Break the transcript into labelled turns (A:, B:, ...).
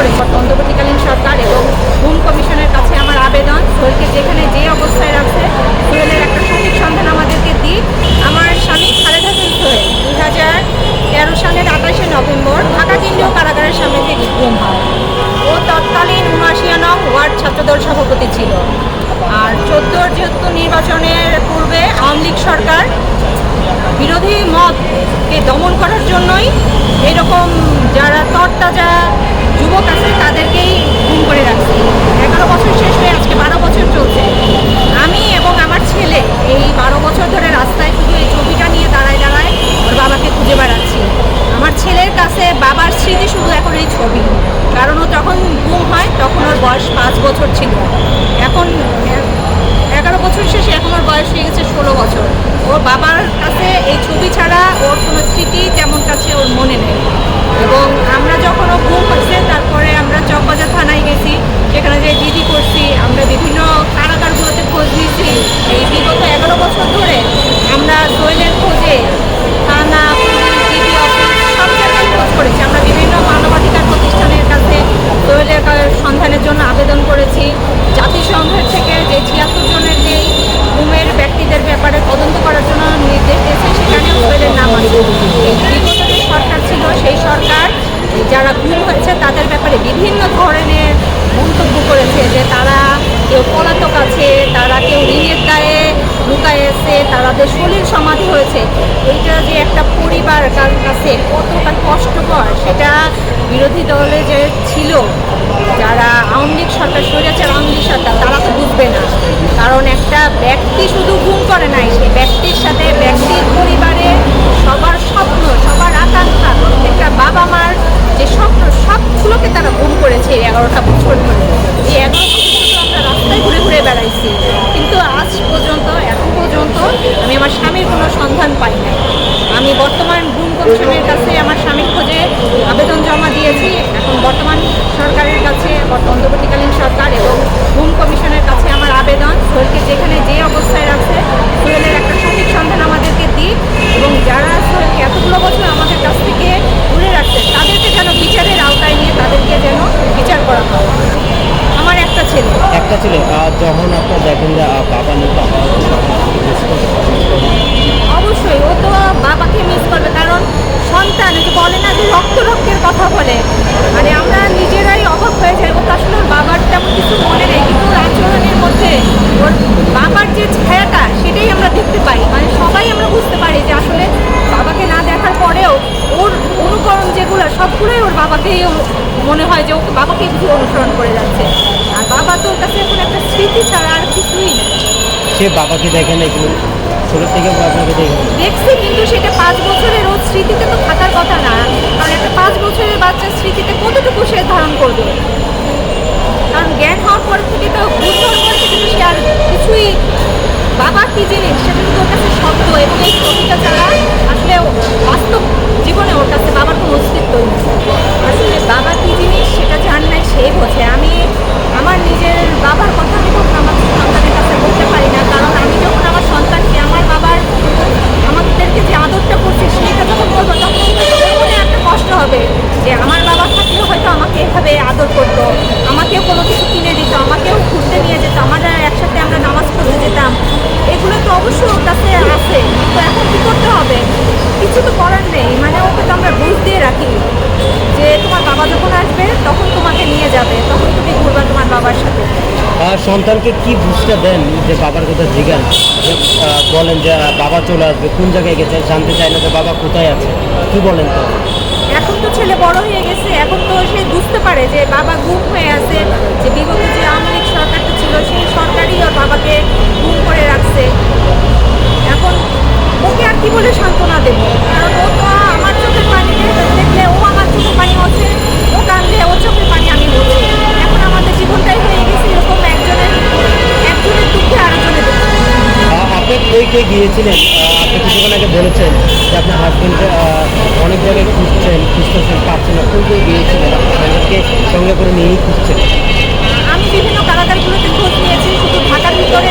A: করে অন্তর্বর্তীকালীন সরকার এবং হোম কমিশনের কাছে আমার আবেদন। সোহেলকে যেখানে যে অবস্থায় রাখছে সোহেলের একটা সঠিক সন্ধান আমাদেরকে দিই আমার স্বামী খালেদ হাসান সোহেল দুই হাজার তেরো সালের আঠাশে নভেম্বর ঢাকা কেন্দ্রীয় কারাগারের সামনে থেকে গুম হয়। ও তৎকালীন উনআশিয়া নং ওয়ার্ড ছাত্রদল সভাপতি ছিল। আর চোদ্দোর যেহেতু নির্বাচনের পূর্বে আওয়ামী লীগ সরকার বিরোধী মতকে দমন করার জন্যই এরকম যারা তরতাজা যুবক আছে, তাদেরকেই গুম করে রাখছে। এগারো বছর শেষ হয়ে আজকে বারো বছর চলছে। আমি এবং আমার ছেলে এই বারো বছর ধরে রাস্তায় শুধু এই ছবিটা নিয়ে দাঁড়ায় দাঁড়ায় ওর বাবাকে খুঁজে বেড়াচ্ছি। আমার ছেলের কাছে বাবার স্মৃতি শুধু এখন এই ছবি। কারণ ও যখন গুম হয়, তখন ওর বয়স পাঁচ বছর ছিল। এখন এগারো বছর শেষে এখন ওর বয়স হয়ে গেছে ষোলো বছর। ওর বাবার কাছে এই ছবি ছাড়া ওর কোনো স্মৃতি তেমন কাছে ওর মনে নেই। এবং আমরা যখন ও ঘুম হয়েছে তারপরে আমরা চকবাজার থানায় গেছি সেখানে যে দিদি করছি আমরা বিভিন্ন কারাগারগুলোতে খোঁজ নিয়েছি এই বিগত এগারো বছর ধরে আমরা সোহেলের খোঁজে থানা পুলিশ জিডি অফিস সব জায়গায় খোঁজ করেছি আমরা বিভিন্ন মানবাধিকার প্রতিষ্ঠানের কাছে সোহেলের কা- সন্ধানের জন্য আবেদন করেছি জাতিসংঘের থেকে যে ছিয়াত্তর জনের যে গুমের ব্যক্তিদের ব্যাপারে তদন্ত করার জন্য নির্দেশ দিয়েছে সেখানেও সোহেলের নাম আছে এই সরকার ছিল, সেই সরকার যারা গুম হয়েছে তাদের ব্যাপারে বিভিন্ন ধরনের মন্তব্য করেছে যে তারা কেউ পলাতক আছে, তারা কেউ ঋণের দায়ে লুকায় আছে তাদের শরীর সমাধি হয়েছে। এইটা যে একটা পরিবার কাছে কতটা কষ্টকর, সেটা বিরোধী দলে যে ছিল, যারা আওয়ামী লীগ সরকার সরেছে আওয়ামী লীগ সরকার, তারা তো বুঝবে না। কারণ একটা ব্যক্তি শুধু গুম করে নাই, সেই ব্যক্তির এই বছর এই এগারো আমরা রাস্তায় ঘুরে ঘুরে বেড়াইছি। কিন্তু আজ পর্যন্ত, এখন পর্যন্ত আমি আমার স্বামীর কোনো সন্ধান পাই নাই। আমি বর্তমান গুম কমিশনের কাছে আমার
B: একটা ছেলে যখন আপনার দেখেন যে বাবা নেই বাবা
A: অবশ্যই, ও তো বাবাকে মিস করবে, কারণ সন্তান যে বলে না যে রক্ত রক্তের কথা বলে মানে আমরা নিজেরাই অবাক হয়ে যাই ও আসলে ওর বাবার তেমন কিছু মনে নেই, কিন্তু ওর আচরণের মধ্যে ওর বাবার যে ছায়াটা, সেটাই আমরা দেখতে পাই। মানে সবাই আমরা বুঝতে পারি যে আসলে বাবাকে না দেখার পরেও ওর অনুকরণ যেগুলো, সবগুলোই ওর বাবাকেই মনে হয় যে ও বাবাকে কিছু অনুসরণ করে যাচ্ছে আর বাবা তো ওর কাছে এখন একটা স্মৃতি ছাড়া আর কিছুই নেই
B: সে বাবাকে দেখে না কিন্তু ছোট থেকে বাবাকে দেখে।
A: দেখছি, কিন্তু সেটা পাঁচ বছরের ওর স্মৃতিতে তো থাকার কথা না। কারণ একটা পাঁচ বছরের বাচ্চার স্মৃতিতে কতটুকু সে ধারণ করবে? কারণ জ্ঞান হওয়ার পর থেকে তো বুঝ হওয়ার পর থেকে সে আর কিছুই বাবা কি জিনিস সেটা কিন্তু ওর কাছে শব্দ এবং এই কোনো কিছু কিনে দিত, আমাকেও ঘুরতে নিয়ে যেত, আমরা একসাথে আমরা নামাজ পড়তে যেতাম। এগুলো তো অবশ্যই ওর কাছে আছে, তো এখন কী করতে হবে? কিছু তো করার নেই মানে ওকে তো আমরা বুঝ দিয়ে রাখি যে তোমার বাবা যখন আসবে, তখন তোমাকে নিয়ে যাবে, তখন তুমি ঘুরবা তোমার বাবার সাথে।
B: আর সন্তানকে কি বুঝটা দেন যে বাবার কথা জিজ্ঞান বলেন যে বাবা চলে আসবে, কোন জায়গায় গেছে? জানতে চায় না যে বাবা কোথায় আছে। কি বলেন তো
A: তো ছেলে বড় হয়ে গেছে, এখন তো সে বুঝতে পারে যে বাবা গুম হয়ে আছে, যে বিগত যে আওয়ামী লীগ সরকারটা ছিল সেই সরকারই ওর বাবাকে গুম করে রাখছে। এখন ওকে আর কি বলে সান্ত্বনা দেবো? কারণ ও তো আমার চোখের পানি দেখলে ও আমার চোখের পানি হচ্ছে, ও কাঁদলে ও চোখের পানি আমি বলছি এখন আমাদের জীবনটাই হয়ে গেছে এরকম একজনের একজনের দুঃখে আরেকজনের
B: আপনি কই কে গিয়েছিলেন? আপনি কিছুক্ষণ আগে বলেছেন যে আপনার হাজবেন্ডকে অনেক জায়গায় সঙ্গে করে নিয়েই খুঁজছে
A: আমি বিভিন্ন কালাকারগুলোতে খোঁজ নিয়েছি শুধু ঢাকার ভিতরে